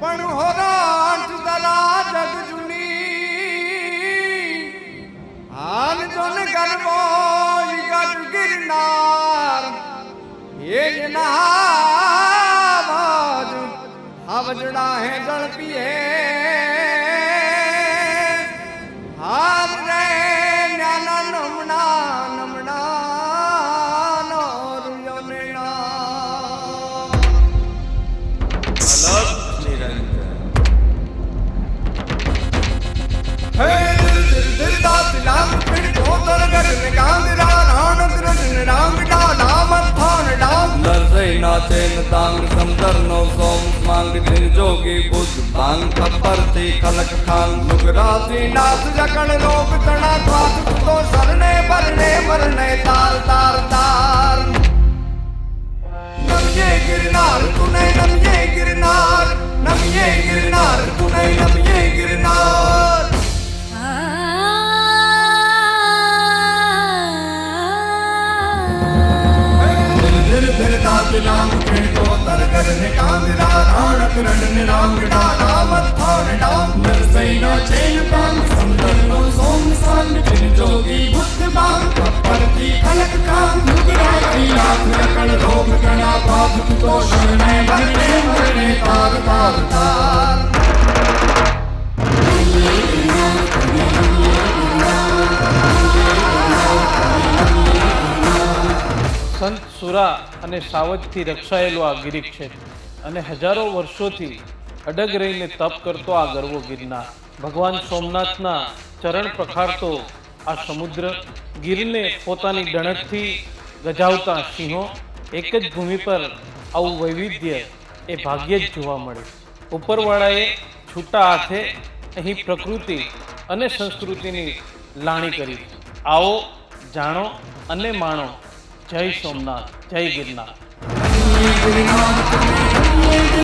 પણ હોરાટ દલા જગ જુની. હાલ જોન ગરબો ગઢ ગિરનાર. એ જના બાજ આવજડા હે ઝડપીએ હાર अलग निरंतर हे दिल दिल दा तिलाम पिण तो तरगर निकांग रा नानक रजन राम डा नाम थान डाम लरसे नाचे नतांग समदर नो सोम मांग दिन जोगी बुद्ध भांग कपर थी खलक खांग सुगराती नाथ जकण लोक तना खात દાત નામ ખેતો તર કર ને કાંગરા રાણક રડ ને રાંગડા નામ થાણ ડામ નરસૈ ના ચેન પાંગ સમદર નો સોમ સંગ ચિન જોગી બુદ્ધ સંત સુરા અને સાવજથી રક્ષાયેલું આ ગિરિક્ષેત્ર અને હજારો વર્ષોથી અડગ રહીને તપ કરતો આ ગરવો ગિરનાર ભગવાન સોમનાથના ચરણ પ્રખારતો આ સમુદ્ર ગીરને પોતાની ડણકથી ગજાવતા સિંહો એક જ ભૂમિ પર આવું વૈવિધ્ય એ ભાગ્યે જ જોવા મળે. ઉપરવાળાએ છૂટા હાથે અહીં પ્રકૃતિ અને સંસ્કૃતિની લાણી કરી. આવો, જાણો અને માણો જય સોમનાથ જય ગિરનાર